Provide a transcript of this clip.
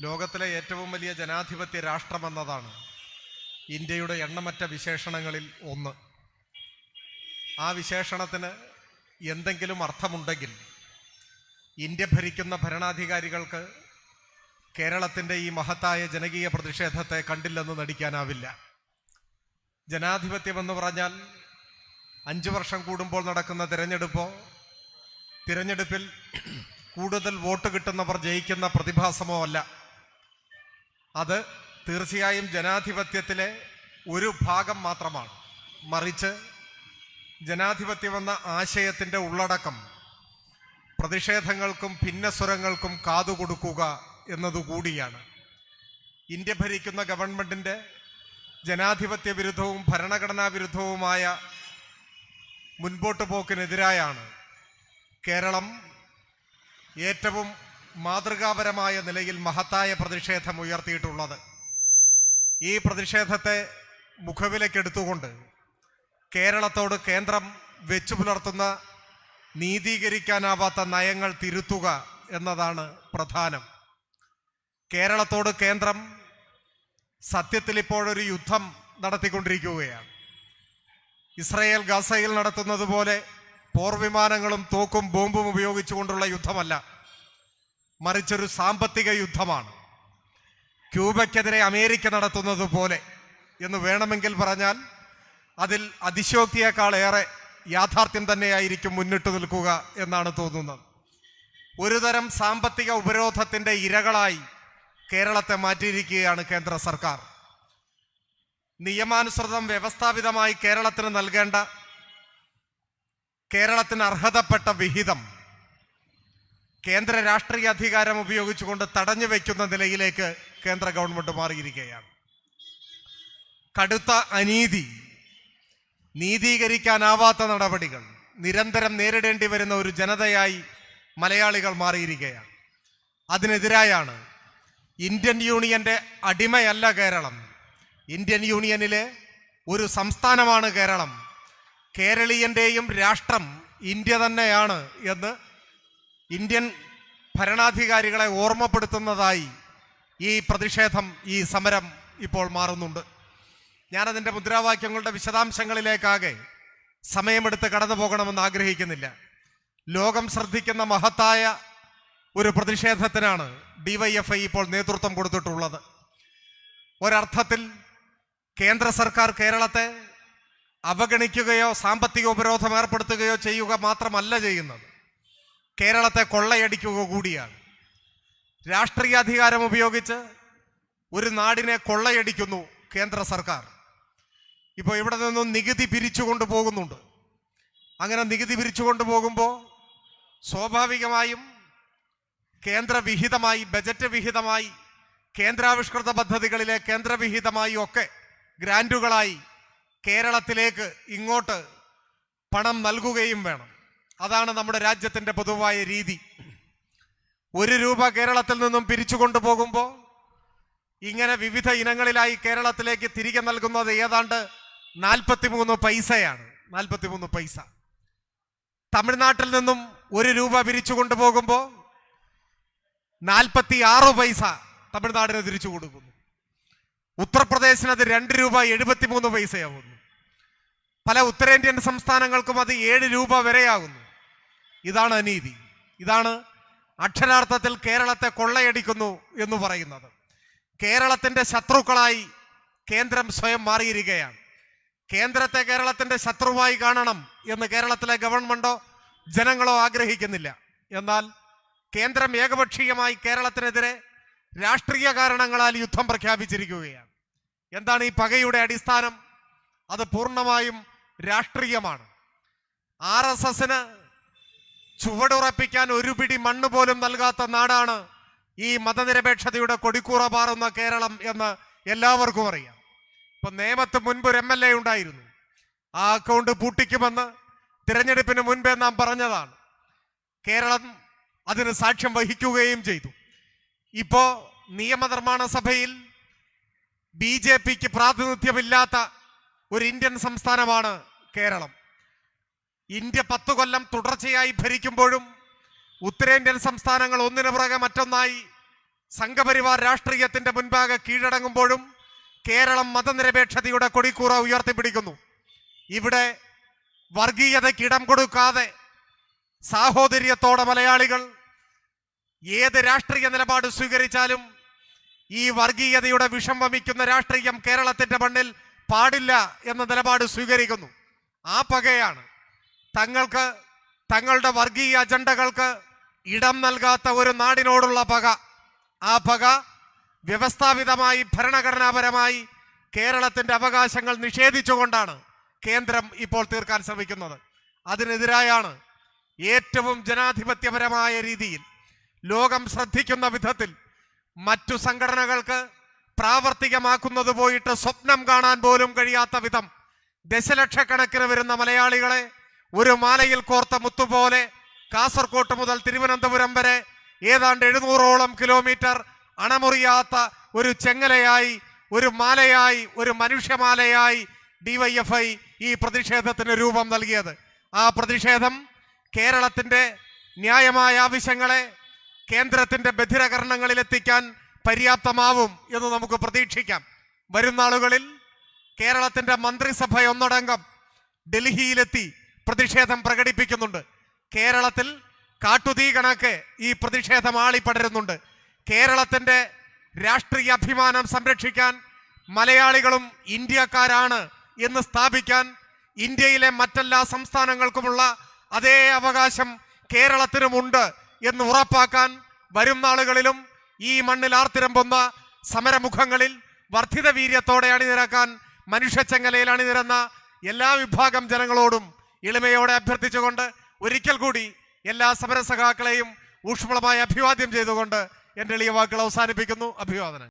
ലോകത്തിലെ ഏറ്റവും വലിയ ജനാധിപത്യ രാഷ്ട്രമെന്നതാണ് ഇന്ത്യയുടെ എണ്ണമറ്റ വിശേഷണങ്ങളിൽ ഒന്ന്. ആ വിശേഷണത്തിന് എന്തെങ്കിലും അർത്ഥമുണ്ടെങ്കിൽ ഇന്ത്യ ഭരിക്കുന്ന ഭരണാധികാരികൾക്ക് കേരളത്തിന്റെ ഈ മഹത്തായ ജനകീയ പ്രതിഷേധത്തെ കണ്ടില്ലെന്ന് നടിക്കാനാവില്ല. ജനാധിപത്യമെന്ന് പറഞ്ഞാൽ അഞ്ച് വർഷം കൂടുമ്പോൾ നടക്കുന്ന തിരഞ്ഞെടുപ്പോ തിരഞ്ഞെടുപ്പിൽ കൂടുതൽ വോട്ട് കിട്ടുന്നവർ ജയിക്കുന്ന പ്രതിഭാസമോ അല്ല. അത് തീർച്ചയായും ജനാധിപത്യത്തിലെ ഒരു ഭാഗം മാത്രമാണ്. മറിച്ച് ജനാധിപത്യമെന്ന ആശയത്തിന്റെ ഉള്ളടക്കം പ്രതിഷേധങ്ങൾക്കും ഭിന്നസ്വരങ്ങൾക്കും കാതുകൊടുക്കുക എന്നതുകൂടിയാണ്. ഇന്ത്യ ഭരിക്കുന്ന ഗവൺമെന്റിന്റെ ജനാധിപത്യ വിരുദ്ധവും ഭരണഘടനാ വിരുദ്ധവുമായ മുൻപോട്ട് പോക്കിനെതിരായാണ് കേരളം ഏറ്റവും മാതൃകാപരമായ നിലയിൽ മഹത്തായ പ്രതിഷേധം ഉയർത്തിയിട്ടുള്ളത്. ഈ പ്രതിഷേധത്തെ മുഖവിലക്കെടുത്തുകൊണ്ട് കേരളത്തോട് കേന്ദ്രം വെച്ചു പുലർത്തുന്ന നീതീകരിക്കാനാവാത്ത നയങ്ങൾ തിരുത്തുക എന്നതാണ് പ്രധാനം. കേരളത്തോട് കേന്ദ്രം സത്യത്തിൽ ഇപ്പോഴൊരു യുദ്ധം നടത്തിക്കൊണ്ടിരിക്കുകയാണ്. ഇസ്രയേൽ ഗസയിൽ നടത്തുന്നത് പോലെ പോർവിമാനങ്ങളും തോക്കും ബോംബും ഉപയോഗിച്ചുകൊണ്ടുള്ള യുദ്ധമല്ല. മറിച്ചൊരു സാമ്പത്തിക യുദ്ധമാണ്. ക്യൂബയ്ക്കെതിരെ അമേരിക്ക നടത്തുന്നത് പോലെ എന്ന് വേണമെങ്കിൽ പറഞ്ഞാൽ അതിൽ അതിശോക്തിയേക്കാളേറെ യാഥാർത്ഥ്യം തന്നെയായിരിക്കും മുന്നിട്ട് നിൽക്കുക എന്നാണ് തോന്നുന്നത്. ഒരുതരം സാമ്പത്തിക ഉപരോധത്തിന്റെ ഇരകളായി കേരളത്തെ മാറ്റിയിരിക്കുകയാണ് കേന്ദ്ര സർക്കാർ. നിയമാനുസൃതം വ്യവസ്ഥാപിതമായി കേരളത്തിന് നൽകേണ്ട കേരളത്തിന് അർഹതപ്പെട്ട വിഹിതം കേന്ദ്ര രാഷ്ട്രീയ അധികാരം ഉപയോഗിച്ചുകൊണ്ട് തടഞ്ഞു വയ്ക്കുന്ന നിലയിലേക്ക് കേന്ദ്ര ഗവൺമെന്റ് മാറിയിരിക്കുകയാണ്. കടുത്ത അനീതി നീതീകരിക്കാനാവാത്ത നടപടികൾ നിരന്തരം നേരിടേണ്ടി വരുന്ന ഒരു ജനതയായി മലയാളികൾ മാറിയിരിക്കുകയാണ്. അതിനെതിരായാണ് ഇന്ത്യൻ യൂണിയന്റെ അടിമയല്ല കേരളം. ഇന്ത്യൻ യൂണിയനിലെ ഒരു സംസ്ഥാനമാണ് കേരളം. കേരളീയന്റെയും രാഷ്ട്രം ഇന്ത്യ തന്നെയാണ് എന്ന് ഇന്ത്യൻ ഭരണാധികാരികളെ ഓർമ്മപ്പെടുത്തുന്നതായി ഈ പ്രതിഷേധം ഈ സമരം ഇപ്പോൾ മാറുന്നുണ്ട്. ഞാനതിന്റെ മുദ്രാവാക്യങ്ങളുടെ വിശദാംശങ്ങളിലേക്കാകെ സമയമെടുത്ത് കടന്നു പോകണമെന്ന് ആഗ്രഹിക്കുന്നില്ല. ലോകം ശ്രദ്ധിക്കുന്ന മഹത്തായ ഒരു പ്രതിഷേധത്തിനാണ് ഡിവൈഎഫ്ഐ ഇപ്പോൾ നേതൃത്വം കൊടുത്തിട്ടുള്ളത്. ഒരർത്ഥത്തിൽ കേന്ദ്ര സർക്കാർ കേരളത്തെ അവഗണിക്കുകയോ സാമ്പത്തിക ഉപരോധം ഏർപ്പെടുത്തുകയോ ചെയ്യുക മാത്രമല്ല ചെയ്യുന്നത്. കേരളത്തെ കൊള്ളയടിക്കുക കൂടിയാണ്. രാഷ്ട്രീയ അധികാരം ഉപയോഗിച്ച് ഒരു നാടിനെ കൊള്ളയടിക്കുന്നു കേന്ദ്ര സർക്കാർ. ഇപ്പോൾ ഇവിടെ നിന്നും നികുതി പിരിച്ചു കൊണ്ടുപോകുന്നുണ്ട് അങ്ങനെ നികുതി പിരിച്ചു കൊണ്ടുപോകുമ്പോൾ സ്വാഭാവികമായും കേന്ദ്ര വിഹിതമായി ബജറ്റ് വിഹിതമായി കേന്ദ്രാവിഷ്കൃത പദ്ധതികളിലെ കേന്ദ്രവിഹിതമായി ഒക്കെ ഗ്രാന്റുകളായി കേരളത്തിലേക്ക് ഇങ്ങോട്ട് പണം നൽകുകയും വേണം. അതാണ് നമ്മുടെ രാജ്യത്തിന്റെ പൊതുവായ രീതി. ഒരു രൂപ കേരളത്തിൽ നിന്നും പിരിച്ചു കൊണ്ടുപോകുമ്പോൾ ഇങ്ങനെ വിവിധ ഇനങ്ങളിലായി കേരളത്തിലേക്ക് തിരികെ നൽകുന്നത് ഏതാണ്ട് നാൽപ്പത്തിമൂന്ന് പൈസയാണ്. നാൽപ്പത്തിമൂന്ന് പൈസ. തമിഴ്നാട്ടിൽ നിന്നും ഒരു രൂപ പിരിച്ചു കൊണ്ടുപോകുമ്പോൾ നാൽപ്പത്തി ആറ് പൈസ തമിഴ്നാടിന് തിരിച്ചു കൊടുക്കുന്നു. ഉത്തർപ്രദേശിന് അത് രണ്ട് രൂപ എഴുപത്തിമൂന്ന് പൈസയാകുന്നു പല ഉത്തരേന്ത്യൻ സംസ്ഥാനങ്ങൾക്കും അത് ഏഴ് രൂപ വരെയാകുന്നു ഇതാണ് അനീതി. ഇതാണ് അക്ഷരാർത്ഥത്തിൽ കേരളത്തെ കൊള്ളയടിക്കുന്നു എന്ന് പറയുന്നത്. കേരളത്തിന്റെ ശത്രുക്കളായി കേന്ദ്രം സ്വയം മാറിയിരിക്കുകയാണ്. കേന്ദ്രത്തെ കേരളത്തിന്റെ ശത്രുവായി കാണണം എന്ന് കേരളത്തിലെ ഗവൺമെന്റോ ജനങ്ങളോ ആഗ്രഹിക്കുന്നില്ല. എന്നാൽ കേന്ദ്രം ഏകപക്ഷീയമായി കേരളത്തിനെതിരെ രാഷ്ട്രീയ കാരണങ്ങളാൽ യുദ്ധം പ്രഖ്യാപിച്ചിരിക്കുകയാണ്. എന്താണ് ഈ പകയുടെ അടിസ്ഥാനം? അത് പൂർണമായും രാഷ്ട്രീയമാണ്. ആർ എസ് എസിന് ചുവടുറപ്പിക്കാൻ ഒരു പിടി മണ്ണ് പോലും നൽകാത്ത നാടാണ് ഈ മതനിരപേക്ഷതയുടെ കൊടിക്കൂറ പാറുന്ന കേരളം എന്ന് എല്ലാവർക്കും അറിയാം. ഇപ്പൊ നേമത്ത് മുൻപ് ഒരു എം എൽ എ ഉണ്ടായിരുന്നു. ആ അക്കൗണ്ട് പൂട്ടിക്കുമെന്ന് തിരഞ്ഞെടുപ്പിന് മുൻപേ നാം പറഞ്ഞതാണ്. കേരളം അതിന് സാക്ഷ്യം വഹിക്കുകയും ചെയ്തു. ഇപ്പോ നിയമനിർമ്മാണ സഭയിൽ ബി ജെ പിക്ക് പ്രാതിനിധ്യമില്ലാത്ത ഒരു ഇന്ത്യൻ സംസ്ഥാനമാണ് കേരളം. ഇന്ത്യ പത്തു കൊല്ലം തുടർച്ചയായി ഭരിക്കുമ്പോഴും ഉത്തരേന്ത്യൻ സംസ്ഥാനങ്ങൾ ഒന്നിനു പുറകെ മറ്റൊന്നായി സംഘപരിവാർ രാഷ്ട്രീയത്തിന്റെ മുൻപാകെ കീഴടങ്ങുമ്പോഴും കേരളം മതനിരപേക്ഷതയുടെ കൊടിക്കൂറ ഉയർത്തിപ്പിടിക്കുന്നു. ഇവിടെ വർഗീയതയ്ക്ക് ഇടം കൊടുക്കാതെ സാഹോദര്യത്തോടെ മലയാളികൾ ഏത് രാഷ്ട്രീയ നിലപാട് സ്വീകരിച്ചാലും ഈ വർഗീയതയുടെ വിഷം വമിക്കുന്ന രാഷ്ട്രീയം കേരളത്തിന്റെ മണ്ണിൽ പാടില്ല എന്ന നിലപാട് സ്വീകരിക്കുന്നു. ആ പകയാണ് തങ്ങൾക്ക് തങ്ങളുടെ വർഗീയ അജണ്ടകൾക്ക് ഇടം നൽകാത്ത ഒരു നാടിനോടുള്ള പക. ആ പക വ്യവസ്ഥാപിതമായി ഭരണഘടനാപരമായി കേരളത്തിന്റെ അവകാശങ്ങൾ നിഷേധിച്ചുകൊണ്ടാണ് കേന്ദ്രം ഇപ്പോൾ തീർക്കാൻ ശ്രമിക്കുന്നത്. അതിനെതിരായാണ് ഏറ്റവും ജനാധിപത്യപരമായ രീതിയിൽ ലോകം ശ്രദ്ധിക്കുന്ന വിധത്തിൽ മറ്റു സംഘടനകൾക്ക് പ്രാവർത്തികമാക്കുന്നത് പോയിട്ട് സ്വപ്നം കാണാൻ പോലും കഴിയാത്ത വിധം ദശലക്ഷക്കണക്കിന് വരുന്ന മലയാളികളെ ഒരു മാലയിൽ കോർത്ത മുത്തുപോലെ കാസർകോട്ട് മുതൽ തിരുവനന്തപുരം വരെ ഏതാണ്ട് എഴുന്നൂറോളം കിലോമീറ്റർ അണമുറിയാത്ത ഒരു ചെങ്ങലയായി ഒരു മാലയായി ഒരു മനുഷ്യമാലയായി ഡിവൈഎഫ്ഐ ഈ പ്രതിഷേധത്തിന് രൂപം നൽകിയത്. ആ പ്രതിഷേധം കേരളത്തിന്റെ ന്യായമായ ആവശ്യങ്ങളെ കേന്ദ്രത്തിന്റെ ബധിരകരണങ്ങളിലെത്തിക്കാൻ പര്യാപ്തമാവും എന്ന് നമുക്ക് പ്രതീക്ഷിക്കാം. വരും നാളുകളിൽ കേരളത്തിന്റെ മന്ത്രിസഭ ഒന്നടങ്കം ഡൽഹിയിലെത്തി പ്രതിഷേധം പ്രകടിപ്പിക്കുന്നുണ്ട്. കേരളത്തിൽ കാട്ടുതീ കണക്ക് ഈ പ്രതിഷേധം ആളിപ്പടരുന്നുണ്ട്. കേരളത്തിന്റെ രാഷ്ട്രീയ അഭിമാനം സംരക്ഷിക്കാൻ മലയാളികളും ഇന്ത്യക്കാരാണ് എന്ന് സ്ഥാപിക്കാൻ ഇന്ത്യയിലെ മറ്റെല്ലാ സംസ്ഥാനങ്ങൾക്കുമുള്ള അതേ അവകാശം കേരളത്തിനുമുണ്ട് എന്ന് ഉറപ്പാക്കാൻ വരും നാളുകളിലും ഈ മണ്ണിൽ ആർത്തിരമ്പുന്ന സമരമുഖങ്ങളിൽ വർദ്ധിത വീര്യത്തോടെ അണിനിരക്കാൻ മനുഷ്യച്ചങ്ങലയിൽ അണിനിരന്ന എല്ലാ വിഭാഗം ജനങ്ങളോടും എളിമയോടെ അഭ്യർത്ഥിച്ചുകൊണ്ട് ഒരിക്കൽ കൂടി എല്ലാ സമരസഖാക്കളെയും ഊഷ്മളമായി അഭിവാദ്യം ചെയ്തുകൊണ്ട് എന്റെ എളിയ വാക്കുകൾ അവസാനിപ്പിക്കുന്നു. അഭിവാദനം